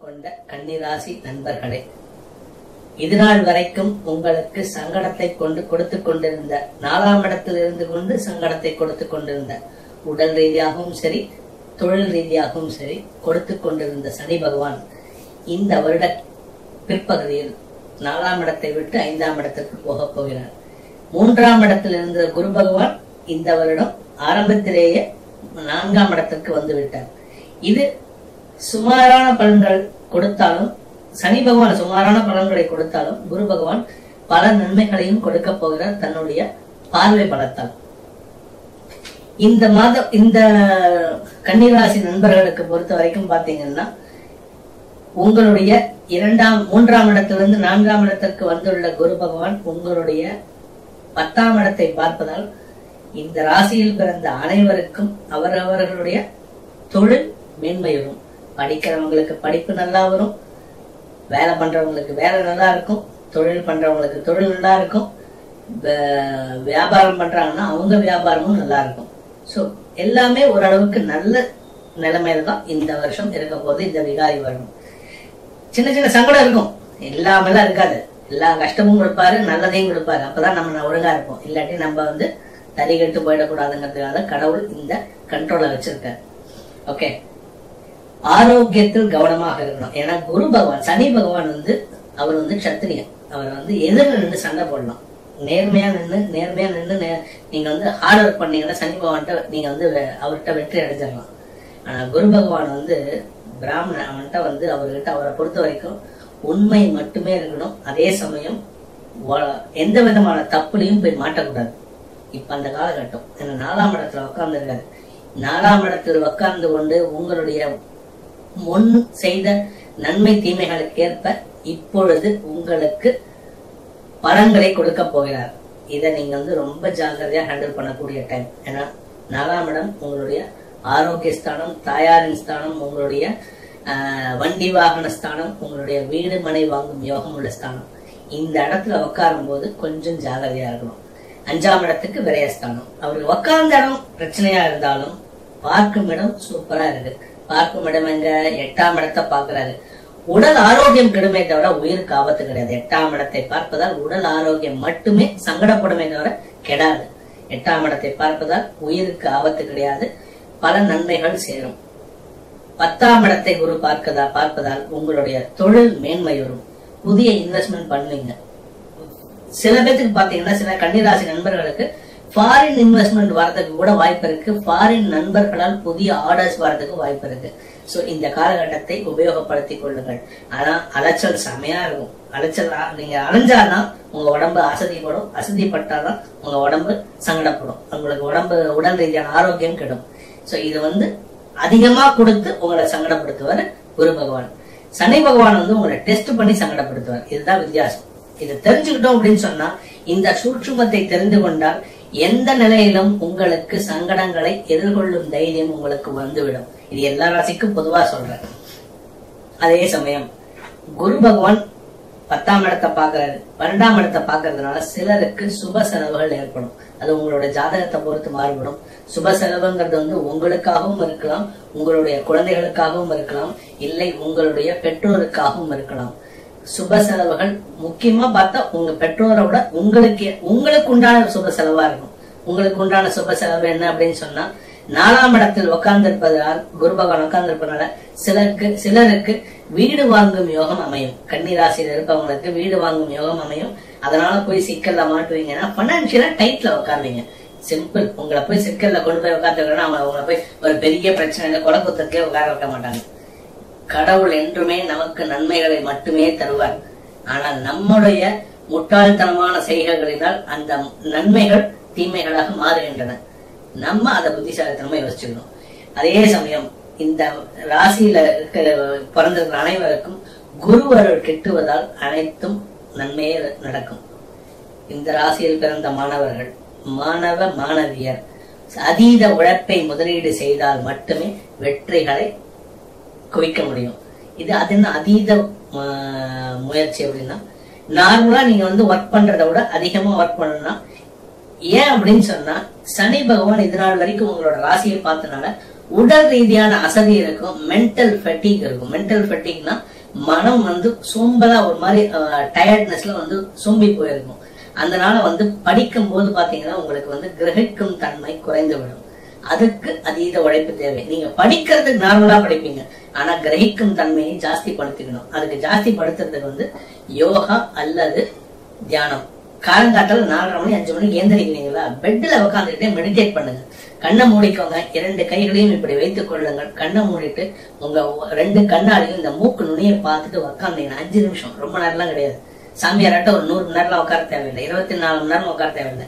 கொண்ட கன்னிராசி நண்பர்களே இதுநாள் வரைக்கும் உங்களுக்கு சங்கடத்தை கொண்டு கொடுத்து கொண்டிருந்த நாலாம் இடத்தில் இருந்து கொண்டு சங்கடத்தை கொடுத்து கொண்டிருந்த உடல் ரீதியாகவும் சரி தொழில் ரீதியாகவும் சரி கொடுத்து கொண்டிருந்த சனி பகவான் இந்த வருட பிற்பகுதியில் நாலாம் இடத்தை விட்டு ஐந்தாம் இடத்திற்கு போகப் போகிறார். மூன்றாம் இடத்தில் இருந்த குரு பகவான் இந்த வருடம் ஆரம்பத்திலேயே நான்காம் இடத்திற்கு வந்து விட்டார். இது சுமாரான பலன்கள் கொடுத்தாலும் சனி பகவான் சுமாரான பலன்களை கொடுத்தாலும் குரு பகவான் பல நன்மைகளையும் கொடுக்க போகிறார் தன்னுடைய பார்வை பலத்தால். இந்த மாதம் இந்த கன்னிராசி நண்பர்களுக்கு பொறுத்த வரைக்கும் பாத்தீங்கன்னா உங்களுடைய இரண்டாம் மூன்றாம் இடத்திலிருந்து நான்காம் இடத்திற்கு வந்துள்ள குரு பகவான் உங்களுடைய பத்தாம் இடத்தை பார்ப்பதால் இந்த ராசியில் பிறந்த அனைவருக்கும் அவரவர்களுடைய தொழில் மேன்மை வரும் படிக்கிறவங்களுக்கு படிப்பு நல்லா வரும். வேலை பண்றவங்களுக்கு வேலை நல்லா இருக்கும். தொழில் பண்றவங்களுக்கு தொழில் நல்லா இருக்கும். வியாபாரம் பண்றாங்கன்னா அவங்க வியாபாரமும் நல்லா இருக்கும். ஸோ எல்லாமே ஓரளவுக்கு நல்ல நிலைமையில தான் இந்த வருஷம் இருக்க போது இந்த விகாரி வருடம். சின்ன சின்ன சங்கடம் இருக்கும். எல்லாமெல்லாம் இருக்காது. எல்லா கஷ்டமும் கொடுப்பாரு நல்லதையும் கொடுப்பாரு. அப்பதான் நம்ம ஒழுங்கா இருப்போம். இல்லாட்டி நம்ம வந்து தறி கெட்டு போயிடக்கூடாதுங்கிறதுக்காக கடவுள் இந்த கண்ட்ரோலை வச்சிருக்காரு. ஓகே ஆரோக்கியத்தில் கவனமாக இருக்கணும். ஏன்னா குரு பகவான் சனி பகவான் வந்து அவர் வந்து சத்திரியன் அவர் வந்து எதிரில் நின்று சண்டை போடலாம். நேர்மையா நின்று நேர்மையா நின்று நே- நீங்க வந்து ஹார்ட் ஒர்க் பண்ணீங்கன்னா சனி பகவான்கிட்ட நீங்க வந்து அவர்கிட்ட வெற்றி அடைஞ்சிடலாம். ஆனா குரு பகவான் வந்து பிராமணன் அவன்கிட்ட வந்து அவர்கிட்ட அவரை பொறுத்த வரைக்கும் உண்மை மட்டுமே இருக்கணும். அதே சமயம் எந்த விதமான தப்புலையும் போய் மாட்டக்கூடாது. இப்ப அந்த காலகட்டம். ஏன்னா நாலாம் இடத்துல உட்கார்ந்து நாலாம் இடத்தில் உட்கார்ந்து கொண்டு உங்களுடைய முன் செய்த நன்மை தீமைகளுக்கு ஏற்ப இப்பொழுது உங்களுக்கு பலன்களை கொடுக்க போகிறார். இதை நீங்க வந்து ரொம்ப ஜாக்கிரதையா ஹேண்டில் பண்ணக்கூடிய டைம் ஏன்னா நாலாம் இடம் உங்களுடைய ஆரோக்கிய ஸ்தானம் தாயாரின் ஸ்தானம் உங்களுடைய வண்டி வாகன ஸ்தானம் உங்களுடைய வீடு மனை வாங்கும் யோகம் உள்ள ஸ்தானம். இந்த இடத்துல உட்காரும் போது கொஞ்சம் ஜாகிரதையா இருக்கணும். அஞ்சாம் இடத்துக்கு விரயஸ்தானம். அவர் உட்கார்ந்த இடம் பிரச்சனையா இருந்தாலும் பார்க்கும் இடம் சூப்பரா இருக்கு. பார்க்கும் இடம் எங்க? எட்டாம் இடத்தை பார்க்கிறாரு. உடல் ஆரோக்கியம் கெடுமே தவிர உயிருக்கு ஆபத்து கிடையாது. எட்டாம் இடத்தை பார்ப்பதால் உடல் ஆரோக்கியம் மட்டுமே சங்கடப்படுமே தவிர கெடாது. எட்டாம் இடத்தை பார்ப்பதால் உயிருக்கு ஆபத்து கிடையாது. பல நன்மைகள் சேரும். பத்தாம் இடத்தை குரு பார்க்கதா பார்ப்பதால் உங்களுடைய தொழில் மேன்மை வரும். புதிய இன்வெஸ்ட்மெண்ட் பண்ணுவீங்க. சில பேத்துக்கு பாத்தீங்கன்னா சில கன்னிராசி நண்பர்களுக்கு ஃபாரின் இன்வெஸ்ட்மெண்ட் வரதுக்கு கூட வாய்ப்பு இருக்கு. ஃபாரின் நண்பர்களால் புதிய ஆர்டர்ஸ் வரதுக்கு வாய்ப்பு இருக்கு. ஸோ இந்த காலகட்டத்தை உபயோகப்படுத்திக் கொள்ளுங்கள். ஆனால் அலைச்சல் செமையா இருக்கும். அலைச்சல் நீங்க அலைஞ்சாதான் உங்க உடம்பு அசதிப்படும். அசதிப்பட்டாதான் உங்க உடம்பு சங்கடப்படும். உங்களுக்கு உடம்பு உடல் ரீதியான ஆரோக்கியம் கெடும். சோ இது வந்து அதிகமா கொடுத்து உங்களை சங்கடப்படுத்துவார் குரு பகவான். சனி பகவான் வந்து உங்களை டெஸ்ட் பண்ணி சங்கடப்படுத்துவார். இதுதான் வித்தியாசம். இதை தெரிஞ்சுக்கிட்டோம் அப்படின்னு சொன்னா இந்த சூட்சுமத்தை தெரிந்து கொண்டால் எந்த நிலையிலும் உங்களுக்கு சங்கடங்களை எதிர்கொள்ளும் தைரியம் உங்களுக்கு வந்துவிடும். இது எல்லா ராசிக்கும் பொதுவா சொல்றேன். அதே சமயம் குரு பகவான் பத்தாம் இடத்தை பாக்குறாரு பன்னெண்டாம் இடத்தை பாக்குறதுனால சிலருக்கு சுப செலவுகள் ஏற்படும். அது உங்களோட ஜாதகத்தை பொறுத்து மாறுபடும். சுப செலவுங்கிறது வந்து உங்களுக்காகவும் இருக்கலாம் உங்களுடைய குழந்தைகளுக்காகவும் இருக்கலாம் இல்லை உங்களுடைய பெற்றோருக்காகவும் இருக்கலாம். சுப செலவுகள் முக்கியமா பார்த்தா உங்க பெற்றோரை விட உங்களுக்கு உங்களுக்கு உண்டான சுப செலவா இருக்கும் உங்களுக்கு உண்டான சுப செலவு என்ன அப்படின்னு சொன்னா நாலாம் இடத்தில் உட்கார்ந்திருப்பதால் குரு பகவான் உட்கார்ந்திருப்பதால சிலருக்கு சிலருக்கு வீடு வாங்கும் யோகம் அமையும். கன்னிராசியில் இருப்பவங்களுக்கு வீடு வாங்கும் யோகம் அமையும். அதனால போய் சிக்கல்ல மாட்டுவீங்கன்னா பைனான்சியலா டைட்ல உட்காருவீங்க சிம்பிள் உங்களை போய் சிக்கல்ல கொண்டு போய் உட்காந்துருக்கா அவங்க உங்களை போய் ஒரு பெரிய பிரச்சனையில கொலை உட்கார வைக்க மாட்டாங்க. கடவுள் என்றுமே நமக்கு நன்மைகளை மட்டுமே தருவார். ஆனால் நம்முடைய முட்டாள்தனமான செய்கைகளினால் அந்த நன்மைகள் தீமைகளாக மாறுகின்றன. நம்ம அதை புத்திசாலித்தனமா யோசிச்சுக்கணும். அதே சமயம் இந்த ராசியில இருக்கிற பிறந்திருக்கிற அனைவருக்கும் குருவருள் கிட்டுவதால் அனைத்தும் நன்மையே நடக்கும். இந்த ராசியில் பிறந்த மாணவர்கள் மாணவ மாணவியர் அதீத உழைப்பை முதலீடு செய்தால் மட்டுமே வெற்றிகளை குவிக்க முடியும். இது அது என்ன அதீத முயற்சி அப்படின்னா நார்மலா நீங்க வந்து ஒர்க் பண்றதை விட அதிகமா ஒர்க் பண்ணணும்னா ஏன் அப்படின்னு சொன்னா சனி பகவான் இது நாள் வரைக்கும் உங்களோட ராசியை பார்த்தனால உடல் ரீதியான அசதி இருக்கும் மென்டல் ஃபெட்டிக் இருக்கும். மென்டல் ஃபெட்டிக்னா மனம் வந்து சோம்பலா ஒரு மாதிரி டயர்ட்னஸ்ல வந்து சோம்பி போயிருக்கும். அதனால வந்து படிக்கும் போது பாத்தீங்கன்னா உங்களுக்கு வந்து கிரகிக்கும் தன்மை குறைந்து விடும் அதுக்கு அதீத உழைப்பு தேவை. நீங்க படிக்கிறதுக்கு நார்மலா படிப்பீங்க. ஆனா கிரகிக்கும் தன்மையை ஜாஸ்தி படுத்திக்கணும். அதுக்கு ஜாஸ்தி படுத்துறதுக்கு வந்து யோகா அல்லது தியானம். காலங்காத்தால நாலரை மணி அஞ்சு மணிக்கு ஏந்திரிக்கிறீங்களா? பெட்ல உட்காந்துக்கிட்டே மெடிடேட் பண்ணுங்க. கண்ணை மூடிக்கோங்க. இரண்டு கைகளையும் இப்படி வைத்துக் கொள்ளுங்கள். கண்ணை மூடிட்டு உங்க ரெண்டு கண்ணாலையும் இந்த மூக்கு நுனியை பார்த்துட்டு உட்காந்தீங்கன்னா அஞ்சு நிமிஷம். ரொம்ப நேரம்லாம் கிடையாது. சாமியாராட்ட ஒரு நூறு மணி நேரம்லாம் உட்கார தேவையில்லை. இருபத்தி நாலு மணி நேரம் உட்கார தேவையில்லை.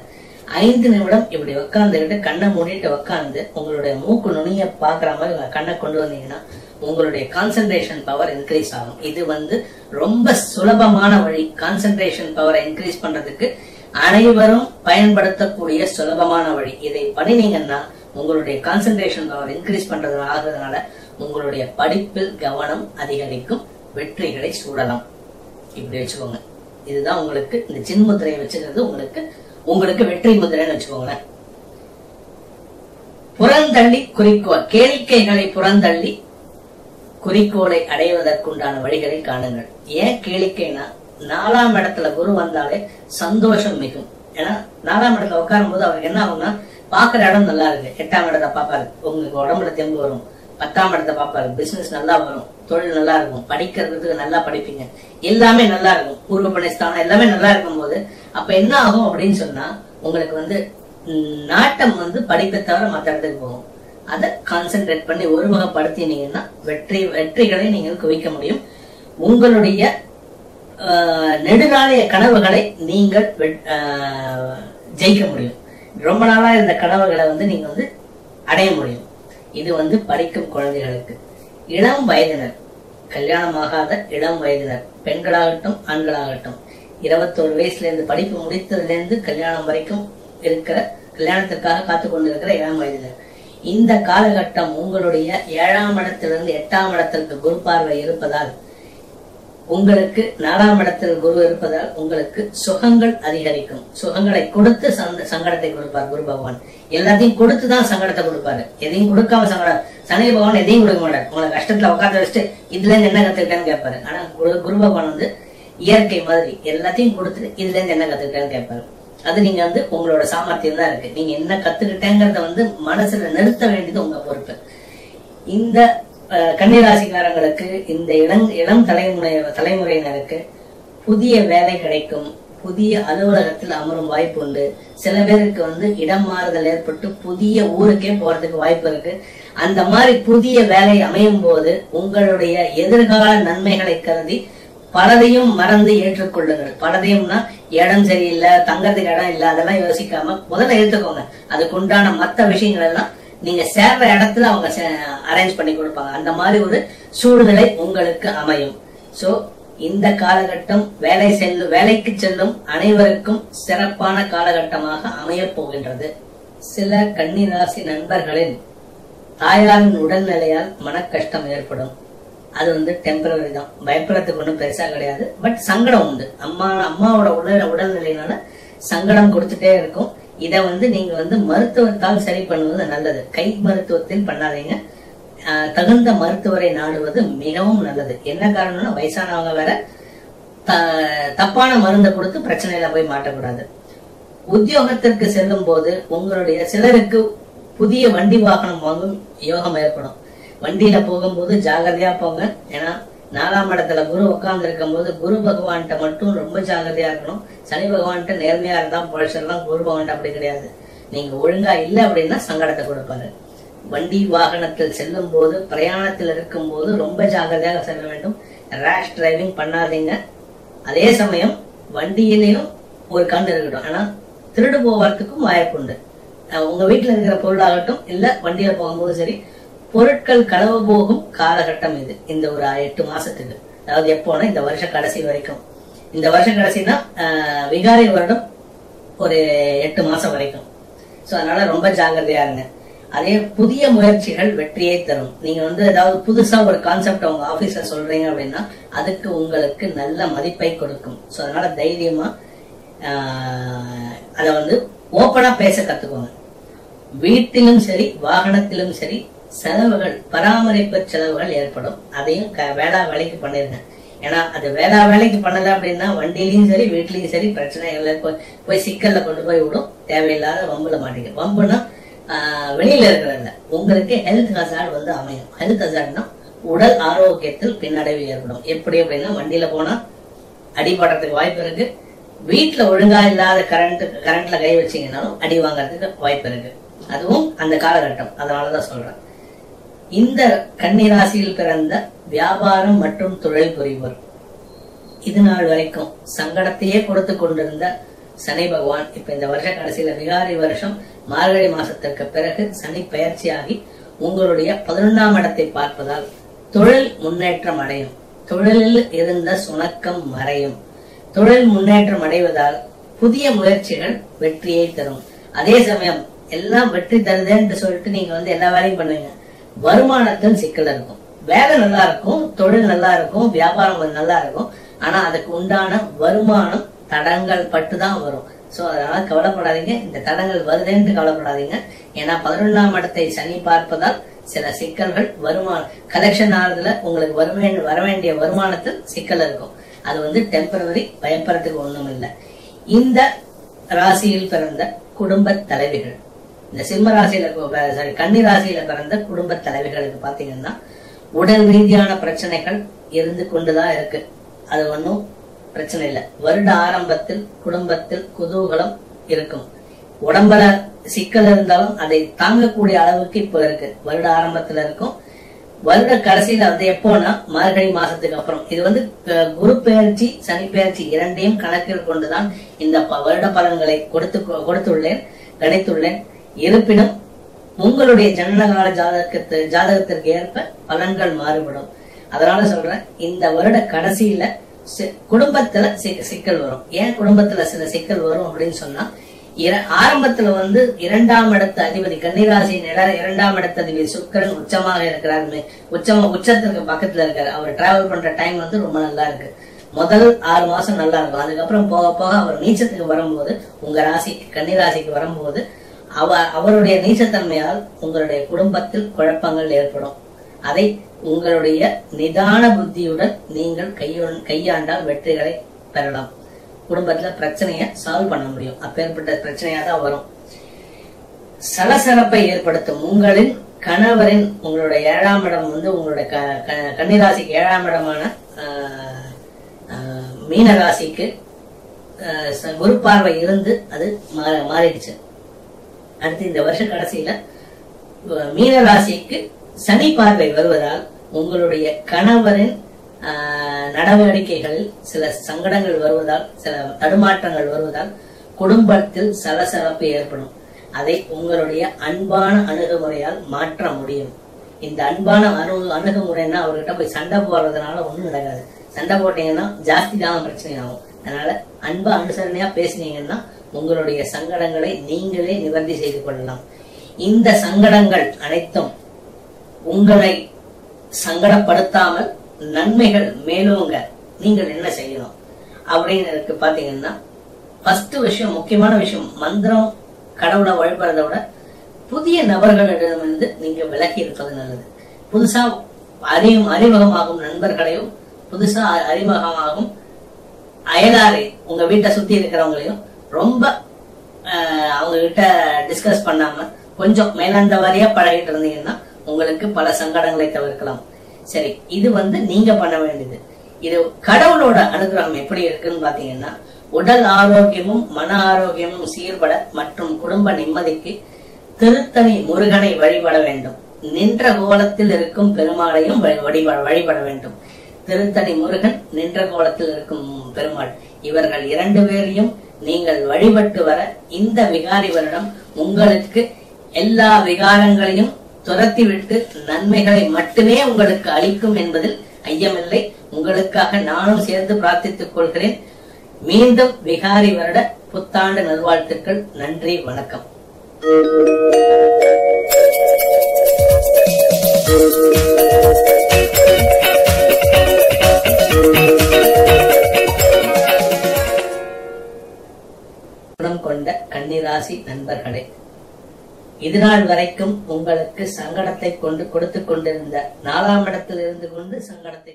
ஐந்து நிமிடம் இப்படி உட்காந்துக்கிட்டு கண்ணை மூடிட்டு உக்காந்து உங்களுடைய மூக்கு நுனிய பாக்குற மாதிரி உங்க கண்ணை கொண்டு வந்தீங்கன்னா உங்களுடைய கான்சென்ட்ரேஷன் பவர் இன்க்ரீஸ் ஆகும். இது வந்து ரொம்ப சுலபமான வழி. கான்சென்ட்ரேஷன் பவரை இன்க்ரீஸ் பண்றதுக்கு அனைவரும் பயன்படுத்தக்கூடிய சுலபமான வழி. இதை பண்ணினீங்கன்னா உங்களுடைய கான்சென்ட்ரேஷன் பவர் இன்க்ரீஸ் பண்றது ஆகுறதுனால உங்களுடைய படிப்பில் கவனம் அதிகரிக்கும் வெற்றிகளை சூடலாம். இப்படி வச்சுக்கோங்க. இதுதான் உங்களுக்கு இந்த சின் முத்திரையை வச்சுக்கிறது. உங்களுக்கு உங்களுக்கு வெற்றி முத்திரைன்னு வச்சுக்கோங்களேன். புறந்தள்ளி குறிக்கோள் கேளிக்கைகளை புறந்தள்ளி குறிக்கோளை அடைவதற்குண்டான வழிகளை காணுங்கள். ஏன் கேளிக்கைனா நாலாம் இடத்துல குரு வந்தாலே சந்தோஷம் மிகும். ஏன்னா நாலாம் இடத்துல உட்காரும் போது அவருக்கு என்ன ஆகும்னா பாக்குற இடம் நல்லா இருக்கு. எட்டாம் இடத்தை பார்ப்பாரு. உங்களுக்கு உடம்புல தெம்பு வரும். பத்தாம் இடத்தை பார்ப்பாரு. பிசினஸ் நல்லா வரும். தொழில் நல்லா இருக்கும். படிக்கிறதுக்கு நல்லா படிப்பீங்க. எல்லாமே நல்லா இருக்கும். பூர்வ பணிஸ்தானம் எல்லாமே நல்லா இருக்கும் போது அப்ப என்ன ஆகும் அப்படின்னு சொன்னா உங்களுக்கு வந்து நாட்டம் வந்து படிப்பை தவிர மற்ற இடத்துக்கு போகும். அதை கான்சென்ட்ரேட் பண்ணி ஒருமுகப்படுத்தினீங்கன்னா வெற்றி வெற்றிகளை நீங்கள் குவிக்க முடியும். உங்களுடைய நெடுநாளைய கனவுகளை நீங்கள் ஆஹ், ஜெயிக்க முடியும். ரொம்ப நாளா இருந்த கனவுகளை வந்து நீங்க வந்து அடைய முடியும். இது வந்து படிக்கும் குழந்தைகளுக்கு. இளம் வயதினர் கல்யாணம் ஆகாத இளம் வயதினர் பெண்களாகட்டும் ஆண்களாகட்டும் இருபத்தோரு வயசுல இருந்து படிப்பு முடித்ததுல இருந்து கல்யாணம் வரைக்கும் இருக்கிற கல்யாணத்திற்காக காத்து கொண்டிருக்கிற ஏழாம் வயதினர். இந்த காலகட்டம் உங்களுடைய ஏழாம் இடத்திலிருந்து எட்டாம் இடத்திற்கு குரு பார்வை இருப்பதால் உங்களுக்கு நாலாம் இடத்தில் குரு இருப்பதால் உங்களுக்கு சுகங்கள் அதிகரிக்கும். சுகங்களை கொடுத்து சங்க சங்கடத்தை கொடுப்பார் குரு பகவான். எல்லாத்தையும் கொடுத்து தான் சங்கடத்தை கொடுப்பாரு. எதையும் கொடுக்காம சங்கடம் சனி பகவான் எதையும் கொடுக்க மாட்டார். உங்களை கஷ்டத்துல உட்காந்து வச்சுட்டு இதுல இருந்து என்ன கத்துக்கிட்டேன்னு கேட்பாரு. ஆனா குரு குரு பகவான் வந்து இயற்கை மாதிரி எல்லாத்தையும் கொடுத்துட்டு இதுல இருந்து என்ன கத்துக்கிட்டேன்னு கேட்பாரு. அது நீங்க வந்து உங்களோட சாமர்த்தியம் தான் இருக்கு. நீங்க என்ன கத்துக்கிட்டேங்கிறத வந்து மனசுல நிறுத்த வேண்டியது உங்க பொறுப்பு. இந்த கன்னிராசிக்காரங்களுக்கு இந்த இளம் இளம் தலைமுறை தலைமுறையினருக்கு புதிய வேலை கிடைக்கும். புதிய அலுவலகத்தில் அமரும் வாய்ப்பு உண்டு. சில பேருக்கு வந்து இடம் மாறுதல் ஏற்பட்டு புதிய ஊருக்கே போறதுக்கு வாய்ப்பு இருக்கு. அந்த மாதிரி புதிய வேலை அமையும் போது உங்களுடைய எதிர்கால நன்மைகளை கருதி பலதையும் மறந்து ஏற்றுக்கொள்ளுங்கள். பலதையும்னா இடம் சரியில்லை தங்கறதுக்கு இடம் இல்லை அதெல்லாம் யோசிக்காம முதல்ல ஏற்றுக்கோங்க அதுக்கு உண்டான மத்த விஷயங்கள் எல்லாம் நீங்க சேர்ற இடத்துல அவங்க அரேஞ்ச் பண்ணி கொடுப்பாங்க. அந்த மாதிரி ஒரு சூழ்நிலை உங்களுக்கு அமையும். சோ இந்த காலகட்டம் வேலை செல்லும் வேலைக்கு செல்லும் அனைவருக்கும் சிறப்பான காலகட்டமாக அமையப் போகின்றது. சில கன்னிராசி நண்பர்களின் தாயாரின் உடல்நிலையால் மனக்கஷ்டம் ஏற்படும். அது வந்து டெம்பரரி தான். பயப்படுறதுக்கு ஒன்றும் பெருசாக கிடையாது. பட் சங்கடம் உண்டு. அம்மா அம்மாவோட உடல் உடல்நிலையினால சங்கடம் கொடுத்துட்டே இருக்கும். இதை வந்து நீங்கள் வந்து மருத்துவத்தால் சரி பண்ணுவது நல்லது. கை மருத்துவத்தில் பண்ணாதீங்க. தகுந்த மருத்துவரை நாடுவது மிகவும் நல்லது. என்ன காரணம்னா வயசானவங்க வேற த- தப்பான மருந்தை கொடுத்து பிரச்சனையில போய் மாட்டக்கூடாது. உத்தியோகத்திற்கு செல்லும் போது உங்களுடைய சிலருக்கு புதிய வண்டி வாகனம் வாங்கும் யோகம் ஏற்படும். வண்டியில போகும்போது ஜாகிரதையா போங்க. ஏன்னா நாலாம் இடத்துல குரு உட்கார்ந்து இருக்கும் போது குரு பகவான்கிட்ட மட்டும் ரொம்ப ஜாகிரதையா இருக்கணும். சனி பகவான்கிட்ட நேர்மையா இருந்தா பொழைச்சிடலாம் குரு பகவான் அப்படி கிடையாது. நீங்க ஒழுங்கா இல்லை அப்படின்னா சங்கடத்தை கொடுப்பாரு. வண்டி வாகனத்தில் செல்லும் போது பிரயாணத்தில் இருக்கும் போது ரொம்ப ஜாகிரதையாக செல்ல வேண்டும். ரேஷ் டிரைவிங் பண்ணாதீங்க. அதே சமயம் வண்டியிலையும் ஒரு கண் இருக்கட்டும். ஆனா திருடு போவதுக்கும் வாய்ப்புண்டு. உங்க வீட்டில் இருக்கிற பொருளாகட்டும் இல்ல வண்டியில போகும்போது சரி பொருட்கள் களவு போகும் காலகட்டம் இது இந்த ஒரு எட்டு மாசத்துக்கு. அதாவது எப்போனா இந்த வருஷ கடைசி வரைக்கும். இந்த வருஷ கடைசினா அஹ், விகாரி வருடம் ஒரு எட்டு மாசம் வரைக்கும். சோ அதனால ரொம்ப ஜாகிரதையா இருங்க. அதே புதிய முயற்சிகள் வெற்றியை தரும். நீங்க வந்து ஏதாவது புதுசா ஒரு கான்செப்ட் உங்க ஆபீஸ்ல சொல்றீங்க அப்படின்னா அதுக்கு உங்களுக்கு நல்ல மதிப்பை கொடுக்கும். ஸோ அதனால தைரியமா ஆஹ், அத வந்து ஓப்பனா பேச கத்துக்கோங்க. வீட்டிலும் சரி வாகனத்திலும் சரி செலவுகள் பராமரிப்பு செலவுகள் ஏற்படும். அதையும் க- வேளா வேலைக்கு பண்ணிருங்க. ஏன்னா அது வேளா வேலைக்கு பண்ணல அப்படின்னா வண்டியிலயும் சரி வீட்லயும் சரி பிரச்சனைகள் போய் சிக்கல்ல கொண்டு போய் விடும். தேவையில்லாத வம்புல மாட்டீங்க வம்புனா ஆஹ், வெளியில இருக்கிறதுல. உங்களுக்கு ஹெல்த் ஹசார்ட் வந்து அமையும். ஹெல்த் ஹசார்ட்னா உடல் ஆரோக்கியத்தில் பின்னடைவு ஏற்படும். எப்படி அப்படின்னா வண்டியில போனா அடிபடுறதுக்கு வாய்ப்பு இருக்கு. வீட்டுல ஒழுங்கா இல்லாத கரண்ட் கரண்ட்ல கை வச்சீங்கன்னாலும் அடி வாங்குறதுக்கு வாய்ப்பு இருக்கு. அதுவும் அந்த காலகட்டம். அதனாலதான் சொல்றேன். இந்த கன்னிராசியில் பிறந்த வியாபாரம் மற்றும் தொழில் புரிவர் இது நாள் வரைக்கும் சங்கடத்தையே கொடுத்து கொண்டிருந்த சனி பகவான். இப்ப இந்த வருஷ கடைசியில விகாரி வருஷம். மார்கழி மாசத்திற்கு பிறகு சனி பயிற்சியாகி உங்களுடைய பதினொன்றாம் இடத்தை பார்ப்பதால் தொழில் முன்னேற்றம் அடையும். தொழிலில் இருந்த சுணக்கம் மறையும். தொழில் முன்னேற்றம் அடைவதால் புதிய முயற்சிகள் வெற்றியை தரும். அதே சமயம் எல்லாம் வெற்றி தருதேன்னு சொல்லிட்டு நீங்க வந்து எல்லா வேலையும் பண்ணுவீங்க. வருமானத்தில் சிக்கல் இருக்கும். வேலை நல்லா இருக்கும் தொழில் நல்லா இருக்கும் வியாபாரம் நல்லா இருக்கும் ஆனா அதுக்கு உண்டான வருமானம் தடங்கள் பட்டு தான் வரும். சோ அதனால கவலைப்படாதீங்க. இந்த தடங்கள் வருதேன்ட்டு கவலைப்படாதீங்க. ஏன்னா பதினொன்றாம் இடத்தை சனி பார்ப்பதால் சில சிக்கல்கள் வருமானம் கலெக்ஷன் ஆகுதுல உங்களுக்கு வருமே வர வேண்டிய வருமானத்தில் சிக்கல் இருக்கும். அது வந்து டெம்பரவரி பயப்படுறதுக்கு ஒண்ணும் இல்லை இந்த ராசியில் பிறந்த குடும்ப தலைவிகள் இந்த சிம்ம ராசியில சாரி கன்னி ராசியில பிறந்த குடும்ப தலைவிகளுக்கு பாத்தீங்கன்னா உடல் ரீதியான பிரச்சனைகள் இருந்து கொண்டுதான் இருக்கு. அது ஒன்றும் பிரச்சனை இல்லை. வருட ஆரம்பத்தில் குடும்பத்தில் குதூகலம் இருக்கும். உடம்புல சிக்கல் இருந்தாலும் அதை தாங்கக்கூடிய அளவுக்கு இப்போ இருக்கு. வருட ஆரம்பத்துல இருக்கும். வருட கடைசியில வந்து எப்போனா மார்கழி மாசத்துக்கு அப்புறம். இது வந்து குரு பெயர்ச்சி சனி பெயர்ச்சி இரண்டையும் கணக்கில் கொண்டுதான் இந்த ப- வருட பலன்களை கொடுத்து கொடுத்துள்ளேன் கணித்துள்ளேன் இருப்பினும் உங்களுடைய ஜனனகால ஜாதகத்து ஜாதகத்திற்கு ஏற்ப பலன்கள் மாறுபடும். அதனால சொல்றேன் இந்த வருட கடைசியில குடும்பத்துல சிக்கல் வரும். ஏன் குடும்பத்துல சில சிக்கல் வரும் அப்படின்னு சொன்னா இர- ஆரம்பத்துல வந்து இரண்டாம் இடத்து அதிபதி கன்னிராசி நில இரண்டாம் இடத்து அதிபதி சுக்கரன் உச்சமாக இருக்கிறாரு. உச்சமா உச்சத்திற்கு பக்கத்துல இருக்காரு. அவர் டிராவல் பண்ற டைம் வந்து ரொம்ப நல்லா இருக்கு. முதல் ஆறு மாசம் நல்லா இருக்கும். அதுக்கப்புறம் போக போக அவர் நீச்சத்துக்கு வரும்போது உங்க ராசி கன்னிராசிக்கு வரும்போது அவ அவருடைய நீசத்தன்மையால் உங்களுடைய குடும்பத்தில் குழப்பங்கள் ஏற்படும். அதை உங்களுடைய நிதான புத்தியுடன் நீங்கள் கையுடன் கையாண்டால் வெற்றிகளை பெறலாம். குடும்பத்துல பிரச்சனையை சால்வ் பண்ண முடியும். அப்பேற்பட்ட பிரச்சனையா தான் வரும். சலசலப்பை ஏற்படுத்தும் உங்களின் கணவரின் உங்களுடைய ஏழாம் இடம் வந்து உங்களுடைய க- க- ஏழாம் இடமான ஆஹ், ஆஹ், மீன ராசிக்கு ஆஹ், குரு பார்வை இருந்து அது மாறிடுச்சு. அடுத்து இந்த வருஷ கடைசியில மீன ராசிக்கு சனி பார்வை வருவதால் உங்களுடைய கணவரின் ஆஹ், நடவடிக்கைகளில் சில சங்கடங்கள் வருவதால் சில தடுமாற்றங்கள் வருவதால் குடும்பத்தில் சலசலப்பு ஏற்படும். அதை உங்களுடைய அன்பான அணுகுமுறையால் மாற்ற முடியும். இந்த அன்பான அணு அணுகுமுறைன்னா அவர்கிட்ட போய் சண்டை போடுறதுனால ஒண்ணும் நடக்காது. சண்டை போட்டீங்கன்னா ஜாஸ்தி தான் பிரச்சனை ஆகும் அதனால அன்பா அனுசரணையா பேசினீங்கன்னா உங்களுடைய சங்கடங்களை நீங்களே நிவர்த்தி செய்து கொள்ளலாம். இந்த சங்கடங்கள் அனைத்தும் உங்களை சங்கடப்படுத்தாமல் நன்மைகள் மேலோங்க நீங்கள் என்ன செய்யணும்? அப்படின்னு பாத்தீங்கன்னா ஃபர்ஸ்ட் விஷயம் முக்கியமான விஷயம் மந்திரம் கடவுளை வழிபடுறதை விட புதிய நபர்களிடமிருந்து நீங்க விலகி இருப்பது நல்லது. புதுசா அறியும் அறிமுகமாகும் நண்பர்களையும் புதுசா அறிமுகமாகும் அயலாரை உங்க வீட்டை சுத்தி இருக்கிறவங்களையும் ரொம்ப அவங்க கிட்ட டிஸ்கஸ் பண்ணாம கொஞ்சம் மேலாண்ட வாரியா பழகிட்டு இருந்தீங்கன்னா உங்களுக்கு பல சங்கடங்களை தவிர்க்கலாம். சரி இது வந்து நீங்க பண்ண வேண்டியது. இது கடவுளோட அனுகிரகம் எப்படி இருக்குன்னு பாத்தீங்கன்னா உடல் ஆரோக்கியமும் மன ஆரோக்கியமும் சீர்பட மற்றும் குடும்ப நிம்மதிக்கு திருத்தணி முருகனை வழிபட வேண்டும். நின்ற கோலத்தில் இருக்கும் பெருமாளையும் வழிபட வழிபட வேண்டும். திருத்தணி முருகன் நின்ற கோலத்தில் இருக்கும் பெருமாள். இவர்கள் இரண்டு பேரையும் நீங்கள் வழிபட்டு வர இந்த விகாரி வருடம் உங்களுக்கு எல்லா விகாரங்களையும் துரத்திவிட்டு நன்மைகளை மட்டுமே உங்களுக்கு அளிக்கும் என்பதில் ஐயமில்லை. உங்களுக்காக நானும் சேர்ந்து பிரார்த்தித்துக் கொள்கிறேன். மீண்டும் விகாரி வருட புத்தாண்டு நல்வாழ்த்துக்கள். நன்றி வணக்கம். Thank you. கன்னிராசி நண்பர்களே இதுநாள் வரைக்கும் உங்களுக்கு சங்கடத்தை கொண்டு கொடுத்து கொண்டிருந்த நாலாம் இடத்திலிருந்து கொண்டு சங்கடத்தை